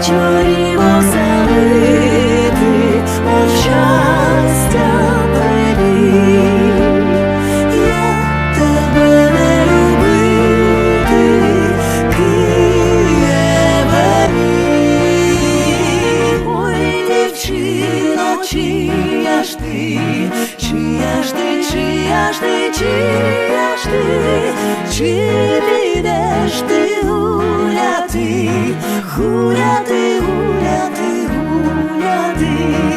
вечорів оселити мов щастя прибіг, як тебе не любити, Києве мій. Ой, дівчино, чия ж ти, чия ж ти, чия ж ти, чия ж ти, чи. ж ти гуляти, гуляти, гуляти, гуляти.